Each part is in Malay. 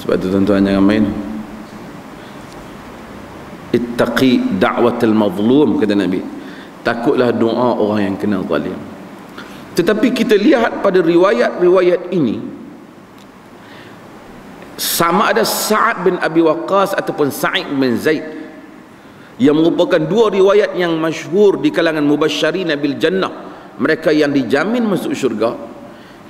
sebab tu tuan-tuan jangan main. Ittaqi da'watul mazlum kata Nabi. Takutlah doa orang yang kena zalim. Tetapi kita lihat pada riwayat-riwayat ini sama ada Sa'ad bin Abi Waqqas ataupun Sa'id bin Zaid yang merupakan dua riwayat yang masyhur di kalangan mubasysyirin bil jannah. Mereka yang dijamin masuk syurga.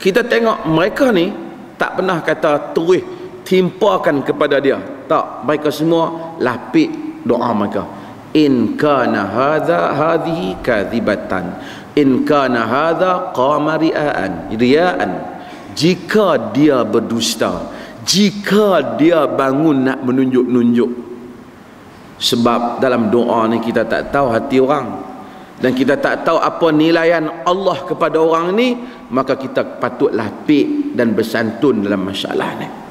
Kita tengok mereka ni tak pernah kata terus timpakan kepada dia. Tak mereka semua lapik doa mereka. In kana hadha hadhihi kadhibatan. In kana hadha qama riaan riaan. Jika dia berdusta jika dia bangun nak menunjuk-nunjuk. Sebab dalam doa ni kita tak tahu hati orang. Dan kita tak tahu apa nilaian Allah kepada orang ni maka kita patut lapik dan bersantun dalam masalah ni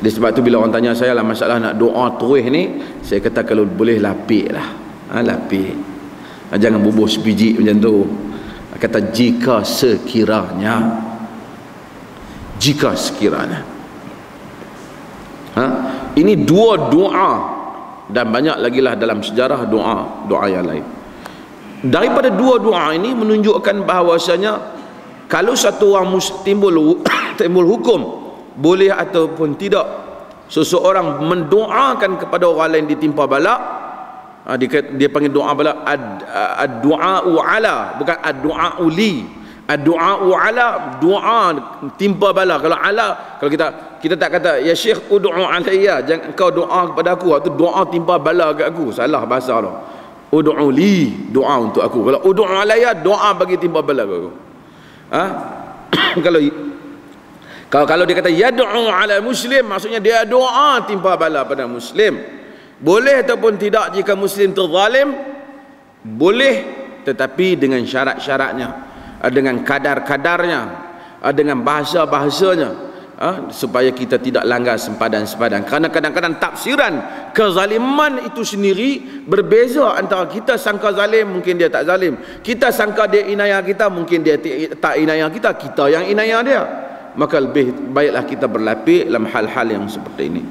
jadi sebab tu bila orang tanya saya lah masalah nak doa terus ni saya kata kalau boleh lapik lah. Ha, lapik. Ha, jangan bubuh sebiji macam tu. Kata jika sekiranya. Jika sekiranya. Ha? ini dua doa. Dan banyak lagi lah dalam sejarah doa doa yang lain. Daripada dua doa ini menunjukkan bahawasanya kalau satu orang timbul timbul hukum boleh ataupun tidak. Seseorang mendoakan kepada orang lain ditimpa bala ha, dia, dia panggil doa bala ad-du'a ala bukan ad-du'a li. Doa ala doa timpa bala kalau ala kalau kita kita tak kata ya syekh ud'u alayya jangan kau doa kepada aku. Itu doa timpa bala kat aku salah bahasa tu. Ud'u li doa untuk aku. Kalau ud'u alayya doa bagi timpa bala kat aku. Ha? Kalau kalau kalau dia kata yad'u ala muslim maksudnya dia doa timpa bala pada muslim. Boleh ataupun tidak jika muslim terzalim? Boleh tetapi dengan syarat-syaratnya Ah, dengan kadar-kadarnya ah, dengan bahasa-bahasanya ah, supaya kita tidak langgar sempadan-sempadan. Kerana kadang-kadang tafsiran kezaliman itu sendiri berbeza antara kita sangka zalim mungkin dia tak zalim. Kita sangka dia inayah kita mungkin dia tak inayah kita kita yang inayah dia maka lebih baiklah kita berlapik dalam hal-hal yang seperti ini